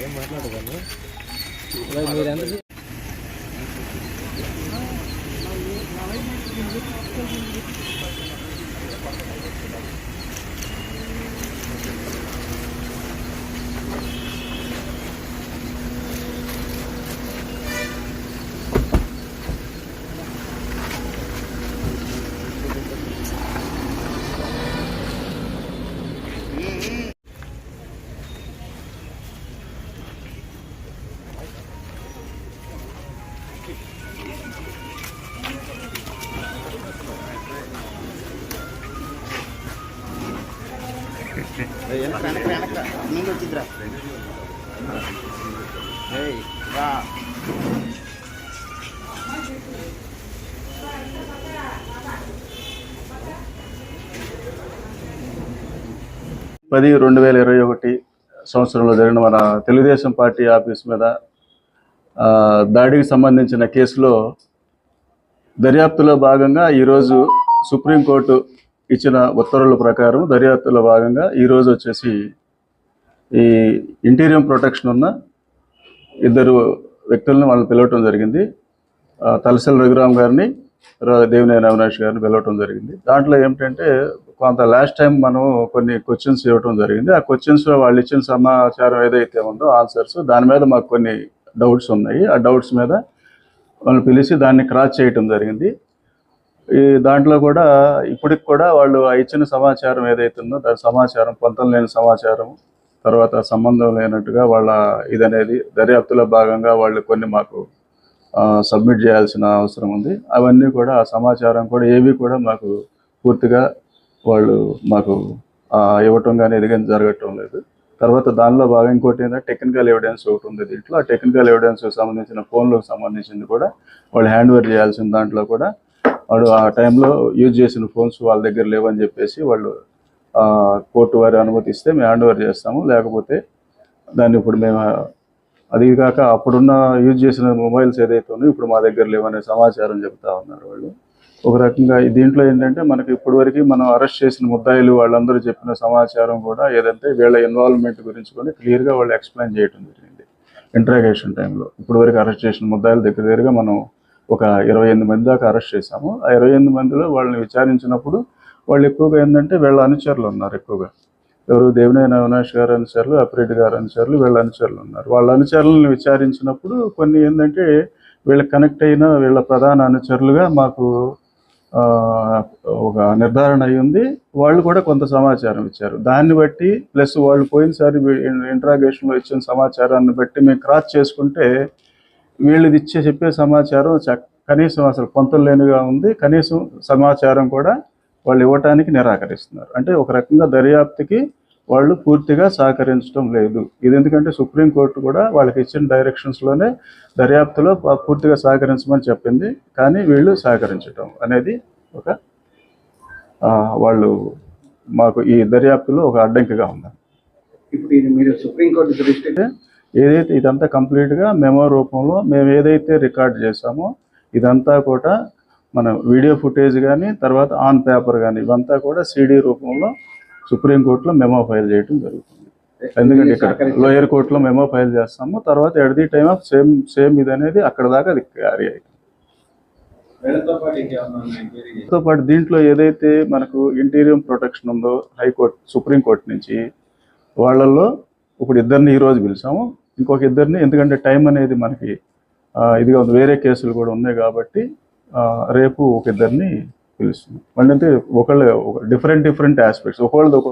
ఏం వెనక వెనక ముందు వచ్చిద్దిరా ఏయ్ పది రెండు వేల ఇరవై ఒకటి సంవత్సరంలో జరిగిన మన తెలుగుదేశం పార్టీ ఆఫీస్ మీద దాడికి సంబంధించిన కేసులో దర్యాప్తులో భాగంగా ఈరోజు సుప్రీంకోర్టు ఇచ్చిన ఉత్తర్వుల ప్రకారం దర్యాప్తులో భాగంగా ఈరోజు వచ్చేసి ఈ ఇంటీరియం ప్రొటెక్షన్ ఉన్న ఇద్దరు వ్యక్తులను వాళ్ళు పిలవటం జరిగింది. ఆ, తలసల రఘురామ్ గారిని దేవినేని అవినాష్ గారిని పిలవటం జరిగింది. దాంట్లో ఏమిటంటే కొంత లాస్ట్ టైం మనం కొన్ని క్వశ్చన్స్ ఇవ్వటం జరిగింది. ఆ క్వశ్చన్స్లో వాళ్ళు ఇచ్చిన సమాచారం ఏదైతే ఉందో ఆన్సర్స్ దాని మీద మాకు కొన్ని డౌట్స్ ఉన్నాయి. ఆ డౌట్స్ మీద వాళ్ళని పిలిచి దాన్ని క్రాస్ చేయటం జరిగింది. ఈ దాంట్లో కూడా ఇప్పటికి కూడా వాళ్ళు ఇచ్చిన సమాచారం ఏదైతే ఉందో దాని సమాచారం పొంతం లేని సమాచారం తర్వాత సంబంధం లేనట్టుగా వాళ్ళ ఇదనేది దర్యాప్తులో భాగంగా వాళ్ళు కొన్ని మాకు సబ్మిట్ చేయాల్సిన అవసరం ఉంది. అవన్నీ కూడా ఆ సమాచారం కూడా ఏవి కూడా మాకు పూర్తిగా వాళ్ళు మాకు ఇవ్వటం కానీ ఎదిగని జరగటం లేదు. తర్వాత దానిలో భాగం ఇంకోటి ఏంటంటే టెక్నికల్ ఎవిడెన్స్ ఒకటి ఉంది దీంట్లో. ఆ టెక్నికల్ ఎవిడెన్స్ సంబంధించిన ఫోన్లకు సంబంధించింది కూడా వాళ్ళు హ్యాండ్ ఓవర్ చేయాల్సిన దాంట్లో కూడా వాడు ఆ టైంలో యూజ్ చేసిన ఫోన్స్ వాళ్ళ దగ్గర లేవని చెప్పేసి వాళ్ళు కోర్టు వారి అనుమతి ఇస్తే మేము హ్యాండ్ ఓవర్ చేస్తాము. లేకపోతే దాన్ని ఇప్పుడు మేము అది కాక అప్పుడున్న యూజ్ చేసిన మొబైల్స్ ఏదైతే ఉన్నాయో ఇప్పుడు మా దగ్గర లేవనే సమాచారం చెప్తా ఉన్నారు వాళ్ళు. ఒక రకంగా దీంట్లో ఏంటంటే మనకి ఇప్పటివరకు మనం అరెస్ట్ చేసిన ముద్దాయిలు వాళ్ళందరూ చెప్పిన సమాచారం కూడా ఏదంటే వీళ్ళ ఇన్వాల్వ్మెంట్ గురించి కూడా క్లియర్గా వాళ్ళు ఎక్స్ప్లెయిన్ చేయడం జరిగింది. ఇంట్రాగేషన్ టైంలో ఇప్పటివరకు అరెస్ట్ చేసిన ముద్దాయిల దగ్గర దగ్గరగా మనం ఒక ఇరవై ఎనిమిది మంది దాకా అరెస్ట్ చేశాము. ఆ ఇరవై ఎనిమిది మందిలో వాళ్ళని విచారించినప్పుడు వాళ్ళు ఎక్కువగా ఏంటంటే వీళ్ళ అనుచరులు ఉన్నారు ఎక్కువగా. ఎవరు దేవినేని అవినాష్ గారు అనుచరులు అప్రెడ్డి గారు అనుచరులు వీళ్ళ అనుచరులు ఉన్నారు. వాళ్ళ అనుచరులను విచారించినప్పుడు కొన్ని ఏంటంటే వీళ్ళకి కనెక్ట్ అయిన వీళ్ళ ప్రధాన అనుచరులుగా మాకు ఒక నిర్ధారణ అయ్యింది వాళ్ళు కూడా కొంత సమాచారం ఇచ్చారు. దాన్ని బట్టి ప్లస్ వాళ్ళు పోయినసారి ఇంట్రాగేషన్లో ఇచ్చిన సమాచారాన్ని బట్టి మేము క్రాస్ చేసుకుంటే వీళ్ళది ఇచ్చే చెప్పే సమాచారం కనీసం అసలు పొంతం లేనిగా ఉంది. కనీసం సమాచారం కూడా వాళ్ళు ఇవ్వటానికి నిరాకరిస్తున్నారు. అంటే ఒక రకంగా దర్యాప్తుకి వాళ్ళు పూర్తిగా సహకరించడం లేదు. ఇది ఎందుకంటే సుప్రీంకోర్టు కూడా వాళ్ళకి ఇచ్చిన డైరెక్షన్స్లోనే దర్యాప్తులో పూర్తిగా సహకరించమని చెప్పింది. కానీ వీళ్ళు సహకరించటం అనేది ఒక వాళ్ళు మాకు ఈ దర్యాప్తులో ఒక అడ్డంకిగా ఉంది. ఇప్పుడు ఇది మీరు సుప్రీంకోర్టు దృష్టికి ఏదైతే ఇదంతా కంప్లీట్గా మెమో రూపంలో మేము ఏదైతే రికార్డ్ చేసామో ఇదంతా కూడా మన వీడియో ఫుటేజ్ కానీ తర్వాత ఆన్ పేపర్ కానీ ఇవంతా కూడా సిడి రూపంలో సుప్రీంకోర్టులో మెమో ఫైల్ చేయడం జరుగుతుంది. ఎందుకంటే ఇక్కడ లోయర్ కోర్టులో మెమో ఫైల్ చేస్తాము తర్వాత at the time of same same ఇది అనేది అక్కడ దాకా అది క్యారీ అవుతుంది తో పాటు దీంట్లో ఏదైతే మనకు ఇంటీరియం ప్రొటెక్షన్ ఉందో హైకోర్టు సుప్రీంకోర్టు నుంచి వాళ్ళల్లో ఇప్పుడు ఇద్దరిని ఈ రోజు పిలిచాము. ఇంకొక ఇద్దరిని ఎందుకంటే టైం అనేది మనకి ఇదిగా ఉంది. వేరే కేసులు కూడా ఉన్నాయి కాబట్టి రేపు ఒక ఇద్దరిని పిలుస్తున్నాం. మళ్ళీ అంటే ఒకళ్ళు డిఫరెంట్ డిఫరెంట్ ఆస్పెక్ట్స్ ఒకళ్ళది ఒక